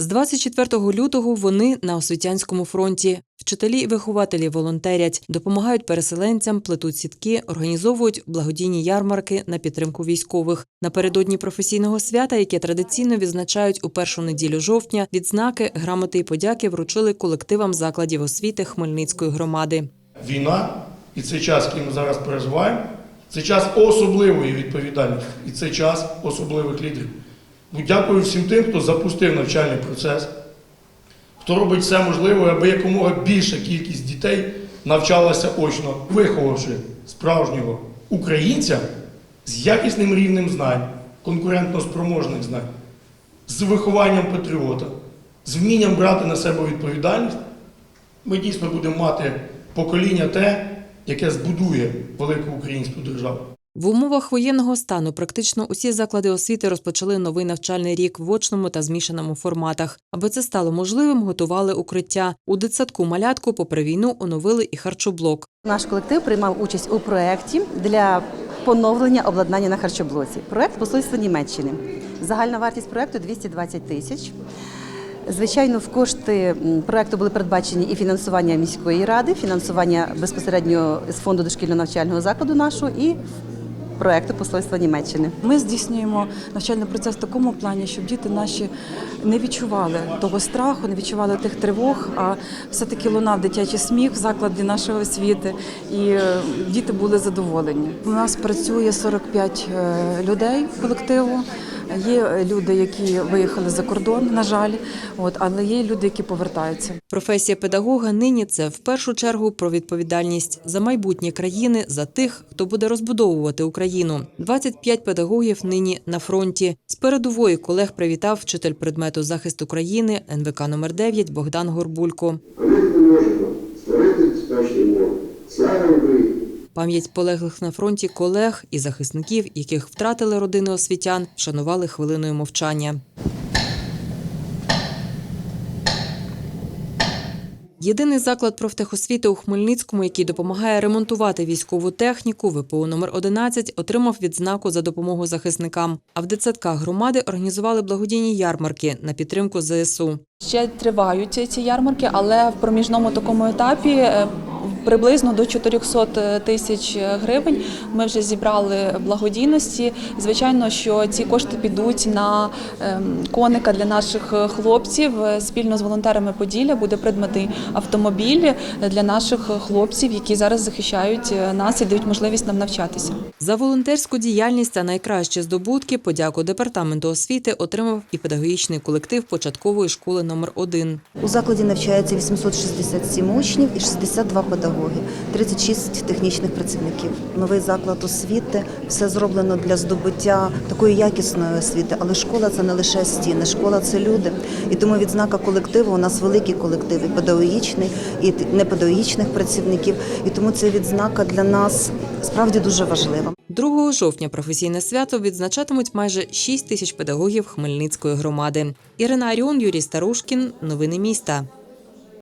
З 24 лютого вони на освітянському фронті. Вчителі і вихователі волонтерять, допомагають переселенцям, плетуть сітки, організовують благодійні ярмарки на підтримку військових. Напередодні професійного свята, яке традиційно відзначають у першу неділю жовтня, відзнаки, грамоти і подяки вручили колективам закладів освіти Хмельницької громади. Війна і цей час, який ми зараз переживаємо, це час особливої відповідальності і це час особливих лідерів. Ну, дякую всім тим, хто запустив навчальний процес, хто робить все можливе, аби якомога більша кількість дітей навчалася очно, виховавши справжнього українця з якісним рівнем знань, конкурентно-спроможних знань, з вихованням патріота, з вмінням брати на себе відповідальність, ми дійсно будемо мати покоління те, яке збудує велику українську державу. В умовах воєнного стану практично усі заклади освіти розпочали новий навчальний рік в очному та змішаному форматах. Аби це стало можливим, готували укриття. У дитсадку малятку, попри війну, оновили і харчоблок. Наш колектив приймав участь у проєкті для поновлення обладнання на харчоблоці. Проєкт посольства Німеччини. Загальна вартість проєкту 220 тисяч. Звичайно, в кошти м, проєкту були передбачені і фінансування міської ради, фінансування безпосередньо з фонду дошкільного навчального закладу нашого і проєкту посольства Німеччини. Ми здійснюємо навчальний процес в такому плані, щоб діти наші не відчували того страху, не відчували тих тривог, а все-таки лунав дитячий сміх в закладі нашої освіти, і е, діти були задоволені. У нас працює 45 е, людей колективу. Є люди, які виїхали за кордон, на жаль, от але є люди, які повертаються. Професія педагога нині це в першу чергу про відповідальність за майбутнє країни, за тих, хто буде розбудовувати Україну. 25 педагогів нині на фронті. З передової колег привітав вчитель предмету захист України НВК номер 9 Богдан Горбулько. Слава Україні! Пам'ять полеглих на фронті колег і захисників, яких втратили родини освітян, вшанували хвилиною мовчання. Єдиний заклад профтехосвіти у Хмельницькому, який допомагає ремонтувати військову техніку, ВПО номер 11 отримав відзнаку за допомогу захисникам. А в дитсадках громади організували благодійні ярмарки на підтримку ЗСУ. Ще тривають ці ярмарки, але в проміжному такому етапі е, приблизно до 400 тисяч гривень ми вже зібрали благодійності. Звичайно, що ці кошти підуть на ем, коника для наших хлопців. Е, Спільно з волонтерами Поділля буде придбаний автомобіль для наших хлопців, які зараз захищають е, нас і дають можливість нам навчатися. За волонтерську діяльність та найкращі здобутки подяку департаменту освіти отримав і педагогічний колектив початкової школи номер 1 У закладі навчається 867 учнів і 62 педагоги, 36 технічних працівників. Новий заклад освіти все зроблено для здобуття такої якісної освіти. Але школа це не лише стіни, школа це люди. І тому відзнака колективу у нас великий колектив, і педагогічний, і непедагогічних працівників. І тому ця відзнака для нас справді дуже важлива. 2 жовтня професійне свято відзначатимуть майже 6 тисяч педагогів Хмельницької громади. Ірина Аріон, Юрій Старушкін. Новини міста.